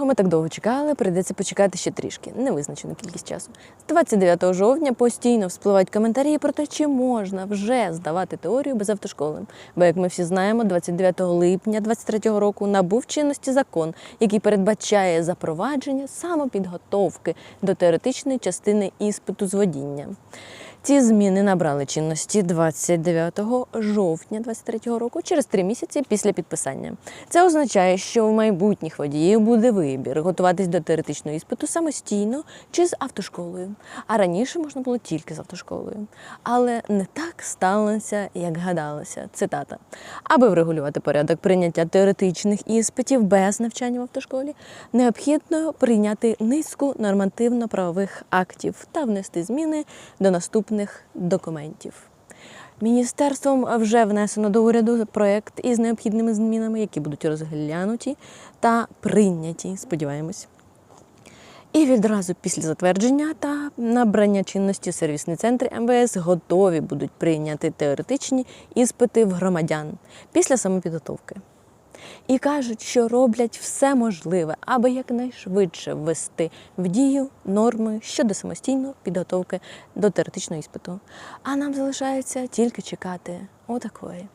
Ми так довго чекали, прийдеться почекати ще трішки, невизначену кількість часу. З 29 жовтня постійно вспливають коментарі про те, чи можна вже здавати теорію без автошколи. Бо, як ми всі знаємо, 29 липня 2023 року набув чинності закон, який передбачає запровадження самопідготовки до теоретичної частини іспиту з водіння. Ці зміни набрали чинності 29 жовтня 2023 року, через три місяці після підписання. Це означає, що у майбутніх водіїв буде вибір готуватись до теоретичного іспиту самостійно чи з автошколою. А раніше можна було тільки з автошколою. Але не так сталося, як гадалося. Цитата: аби врегулювати порядок прийняття теоретичних іспитів без навчання в автошколі, необхідно прийняти низку нормативно-правових актів та внести зміни до наступних документів. Міністерством вже внесено до уряду проєкт із необхідними змінами, які будуть розглянуті та прийняті, сподіваємось. І відразу після затвердження та набрання чинності сервісні центри МВС готові будуть прийняти теоретичні іспити в громадян після самопідготовки. І кажуть, що роблять все можливе, аби якнайшвидше ввести в дію норми щодо самостійної підготовки до теоретичного іспиту. А нам залишається тільки чекати отакої.